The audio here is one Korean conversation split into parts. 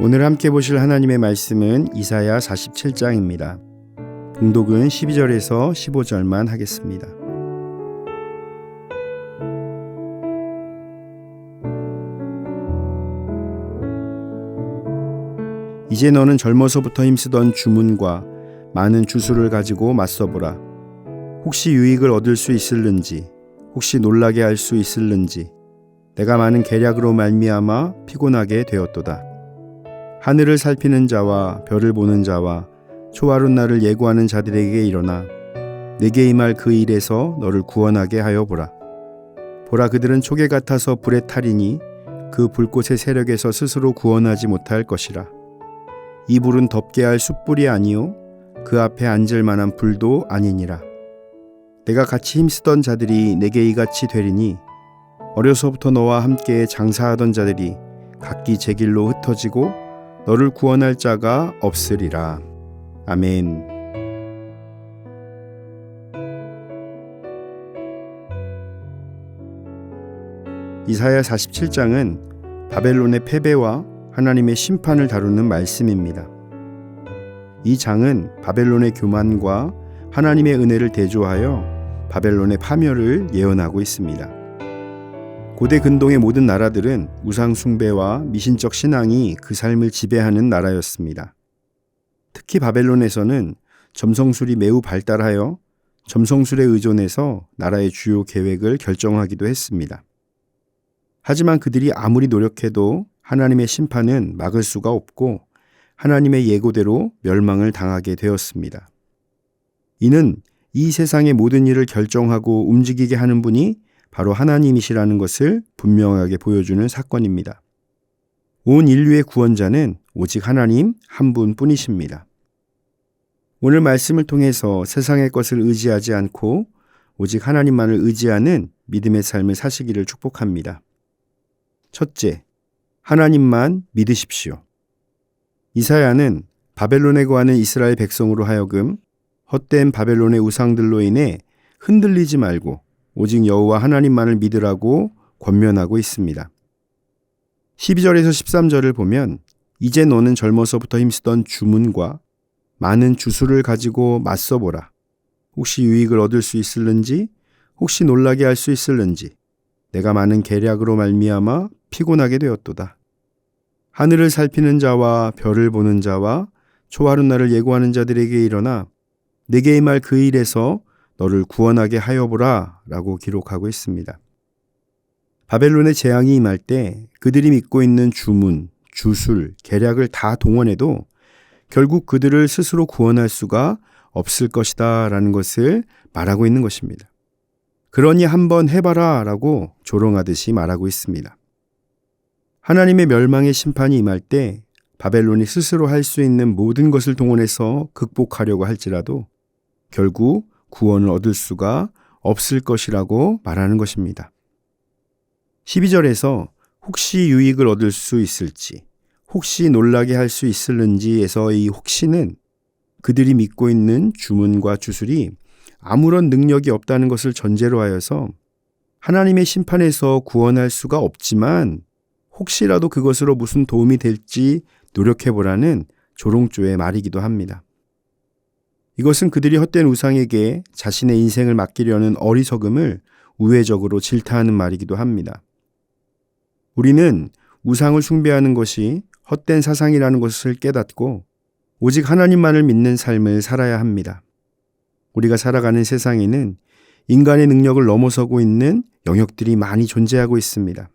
오늘 함께 보실 하나님의 말씀은 이사야 47장입니다. 봉독은 12절에서 15절만 하겠습니다. 이제 너는 젊어서부터 힘쓰던 주문과 많은 주술을 가지고 맞서보라. 혹시 유익을 얻을 수 있을는지, 혹시 놀라게 할 수 있을는지, 내가 많은 계략으로 말미암아 피곤하게 되었도다. 하늘을 살피는 자와 별을 보는 자와 초하룻 날을 예고하는 자들에게 일어나 내게 임할 그 일에서 너를 구원하게 하여 보라. 보라 그들은 초계 같아서 불에 타리니 그 불꽃의 세력에서 스스로 구원하지 못할 것이라. 이 불은 덮게 할 숯불이 아니요 그 앞에 앉을 만한 불도 아니니라. 내가 같이 힘쓰던 자들이 내게 이같이 되리니 어려서부터 너와 함께 장사하던 자들이 각기 제 길로 흩어지고 너를 구원할 자가 없으리라. 아멘. 이사야 47장은 바벨론의 패배와 하나님의 심판을 다루는 말씀입니다. 이 장은 바벨론의 교만과 하나님의 은혜를 대조하여 바벨론의 파멸을 예언하고 있습니다. 고대 근동의 모든 나라들은 우상 숭배와 미신적 신앙이 그 삶을 지배하는 나라였습니다. 특히 바벨론에서는 점성술이 매우 발달하여 점성술에 의존해서 나라의 주요 계획을 결정하기도 했습니다. 하지만 그들이 아무리 노력해도 하나님의 심판은 막을 수가 없고 하나님의 예고대로 멸망을 당하게 되었습니다. 이는 이 세상의 모든 일을 결정하고 움직이게 하는 분이 바로 하나님이시라는 것을 분명하게 보여주는 사건입니다. 온 인류의 구원자는 오직 하나님 한 분 뿐이십니다. 오늘 말씀을 통해서 세상의 것을 의지하지 않고 오직 하나님만을 의지하는 믿음의 삶을 사시기를 축복합니다. 첫째, 하나님만 믿으십시오. 이사야는 바벨론에 거하는 이스라엘 백성으로 하여금 헛된 바벨론의 우상들로 인해 흔들리지 말고 오직 여호와 하나님만을 믿으라고 권면하고 있습니다. 12절에서 13절을 보면 이제 너는 젊어서부터 힘쓰던 주문과 많은 주술을 가지고 맞서보라. 혹시 유익을 얻을 수 있을는지, 혹시 놀라게 할 수 있을는지, 내가 많은 계략으로 말미암아 피곤하게 되었도다. 하늘을 살피는 자와 별을 보는 자와 초하룻 날을 예고하는 자들에게 일어나 내게 임할 그 일에서 너를 구원하게 하여 보라 라고 기록하고 있습니다. 바벨론의 재앙이 임할 때 그들이 믿고 있는 주문, 주술, 계략을 다 동원해도 결국 그들을 스스로 구원할 수가 없을 것이다 라는 것을 말하고 있는 것입니다. 그러니 한번 해봐라 라고 조롱하듯이 말하고 있습니다. 하나님의 멸망의 심판이 임할 때 바벨론이 스스로 할 수 있는 모든 것을 동원해서 극복하려고 할지라도 결국 구원을 얻을 수가 없을 것이라고 말하는 것입니다. 12절에서 혹시 유익을 얻을 수 있을지, 혹시 놀라게 할 수 있을는지에서 이 혹시는 그들이 믿고 있는 주문과 주술이 아무런 능력이 없다는 것을 전제로 하여서 하나님의 심판에서 구원할 수가 없지만 혹시라도 그것으로 무슨 도움이 될지 노력해 보라는 조롱조의 말이기도 합니다. 이것은 그들이 헛된 우상에게 자신의 인생을 맡기려는 어리석음을 우회적으로 질타하는 말이기도 합니다. 우리는 우상을 숭배하는 것이 헛된 사상이라는 것을 깨닫고 오직 하나님만을 믿는 삶을 살아야 합니다. 우리가 살아가는 세상에는 인간의 능력을 넘어서고 있는 영역들이 많이 존재하고 있습니다.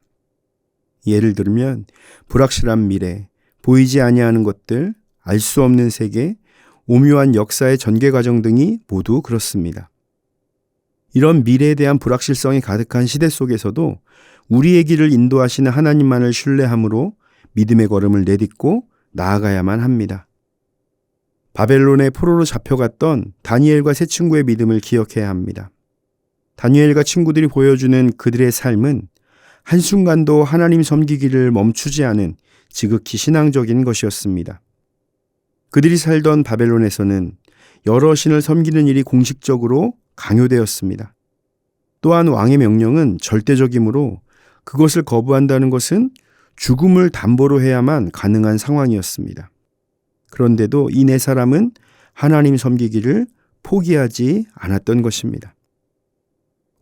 예를 들면 불확실한 미래, 보이지 아니하는 것들, 알 수 없는 세계, 오묘한 역사의 전개 과정 등이 모두 그렇습니다. 이런 미래에 대한 불확실성이 가득한 시대 속에서도 우리의 길을 인도하시는 하나님만을 신뢰함으로 믿음의 걸음을 내딛고 나아가야만 합니다. 바벨론의 포로로 잡혀갔던 다니엘과 세 친구의 믿음을 기억해야 합니다. 다니엘과 친구들이 보여주는 그들의 삶은 한순간도 하나님 섬기기를 멈추지 않은 지극히 신앙적인 것이었습니다. 그들이 살던 바벨론에서는 여러 신을 섬기는 일이 공식적으로 강요되었습니다. 또한 왕의 명령은 절대적이므로 그것을 거부한다는 것은 죽음을 담보로 해야만 가능한 상황이었습니다. 그런데도 이 네 사람은 하나님 섬기기를 포기하지 않았던 것입니다.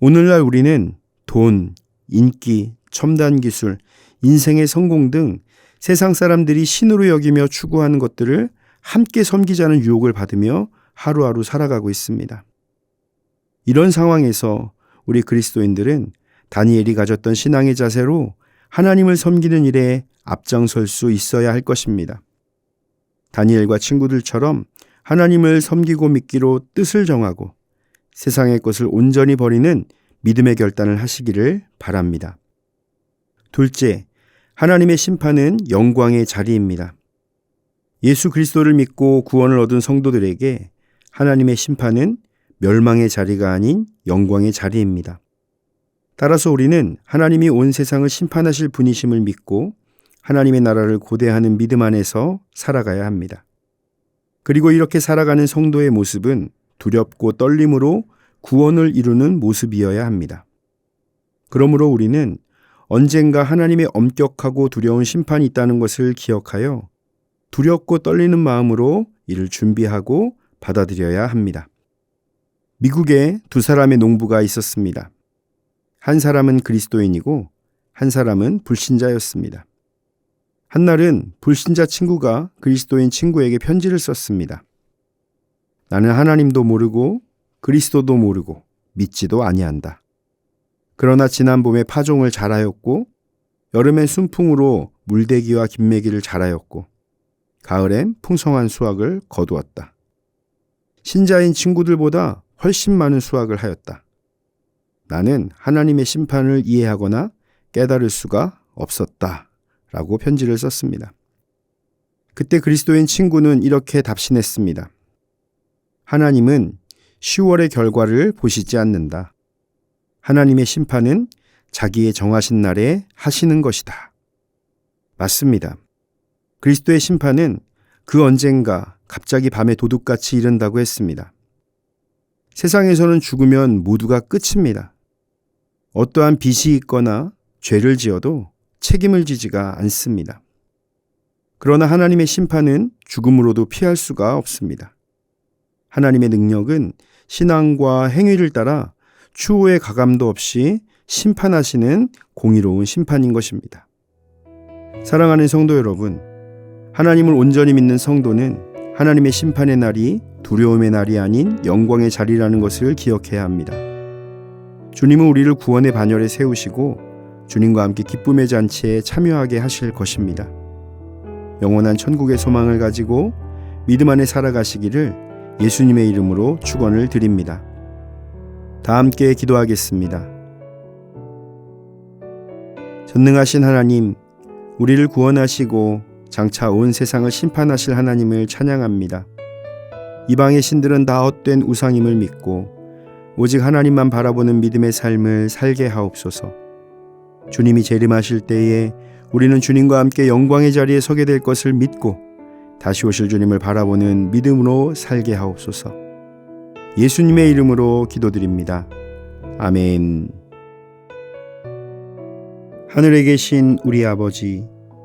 오늘날 우리는 돈, 인기, 첨단 기술, 인생의 성공 등 세상 사람들이 신으로 여기며 추구하는 것들을 함께 섬기자는 유혹을 받으며 하루하루 살아가고 있습니다. 이런 상황에서 우리 그리스도인들은 다니엘이 가졌던 신앙의 자세로 하나님을 섬기는 일에 앞장설 수 있어야 할 것입니다. 다니엘과 친구들처럼 하나님을 섬기고 믿기로 뜻을 정하고 세상의 것을 온전히 버리는 믿음의 결단을 하시기를 바랍니다. 둘째, 하나님의 심판은 영광의 자리입니다. 예수 그리스도를 믿고 구원을 얻은 성도들에게 하나님의 심판은 멸망의 자리가 아닌 영광의 자리입니다. 따라서 우리는 하나님이 온 세상을 심판하실 분이심을 믿고 하나님의 나라를 고대하는 믿음 안에서 살아가야 합니다. 그리고 이렇게 살아가는 성도의 모습은 두렵고 떨림으로 구원을 이루는 모습이어야 합니다. 그러므로 우리는 언젠가 하나님의 엄격하고 두려운 심판이 있다는 것을 기억하여 두렵고 떨리는 마음으로 이를 준비하고 받아들여야 합니다. 미국에 두 사람의 농부가 있었습니다. 한 사람은 그리스도인이고 한 사람은 불신자였습니다. 한날은 불신자 친구가 그리스도인 친구에게 편지를 썼습니다. 나는 하나님도 모르고 그리스도도 모르고 믿지도 아니한다. 그러나 지난 봄에 파종을 잘하였고 여름엔 순풍으로 물대기와 김매기를 잘하였고 가을엔 풍성한 수확을 거두었다. 신자인 친구들보다 훨씬 많은 수확을 하였다. 나는 하나님의 심판을 이해하거나 깨달을 수가 없었다. 라고 편지를 썼습니다. 그때 그리스도인 친구는 이렇게 답신했습니다. 하나님은 10월의 결과를 보시지 않는다. 하나님의 심판은 자기의 정하신 날에 하시는 것이다. 맞습니다. 그리스도의 심판은 그 언젠가 갑자기 밤에 도둑같이 이른다고 했습니다. 세상에서는 죽으면 모두가 끝입니다. 어떠한 빚이 있거나 죄를 지어도 책임을 지지가 않습니다. 그러나 하나님의 심판은 죽음으로도 피할 수가 없습니다. 하나님의 능력은 신앙과 행위를 따라 추후의 가감도 없이 심판하시는 공의로운 심판인 것입니다. 사랑하는 성도 여러분, 하나님을 온전히 믿는 성도는 하나님의 심판의 날이 두려움의 날이 아닌 영광의 자리라는 것을 기억해야 합니다. 주님은 우리를 구원의 반열에 세우시고 주님과 함께 기쁨의 잔치에 참여하게 하실 것입니다. 영원한 천국의 소망을 가지고 믿음 안에 살아가시기를 예수님의 이름으로 축원을 드립니다. 다 함께 기도하겠습니다. 전능하신 하나님, 우리를 구원하시고 장차 온 세상을 심판하실 하나님을 찬양합니다. 이방의 신들은 다 헛된 우상임을 믿고 오직 하나님만 바라보는 믿음의 삶을 살게 하옵소서. 주님이 재림하실 때에 우리는 주님과 함께 영광의 자리에 서게 될 것을 믿고 다시 오실 주님을 바라보는 믿음으로 살게 하옵소서. 예수님의 이름으로 기도드립니다. 아멘. 하늘에 계신 우리 아버지,